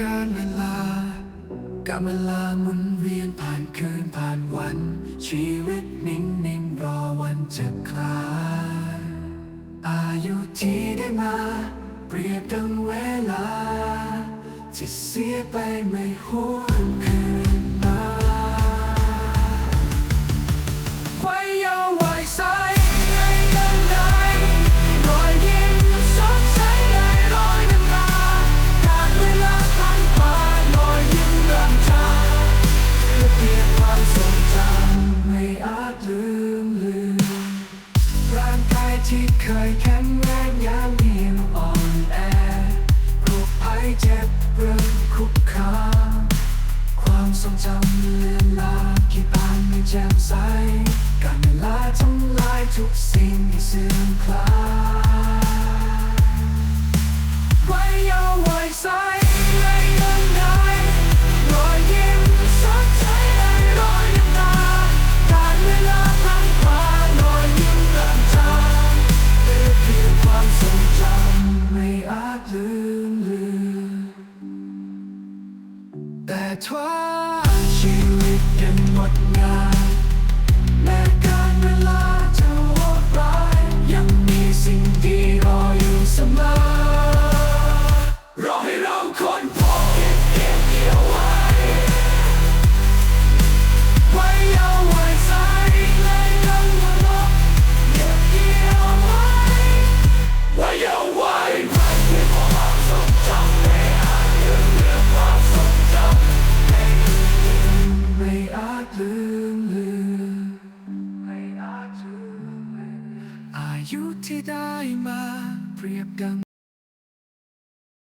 การเวลากาเวลาหมุนเวียนผ่านคืนผ่านวัน ชีวิตนิ่งนิ่งรอวันจะคลายอายุที่ได้มา เปรียบดังเวลาที่เสียไปไม่หวน ที่เคยแข็งแรงยามเหี่ยวอ่อนแอโรคภัยเจ็บเริ่มคุกคามความทรงจำเลือนลางคิดอ่านไม่แจ่มใส การเวลาทำลายทุกสิ่งที่เสื่อมคลาย ทว่าชีวิตยังงดงาม ยุที่ได้มาเปรียบดัง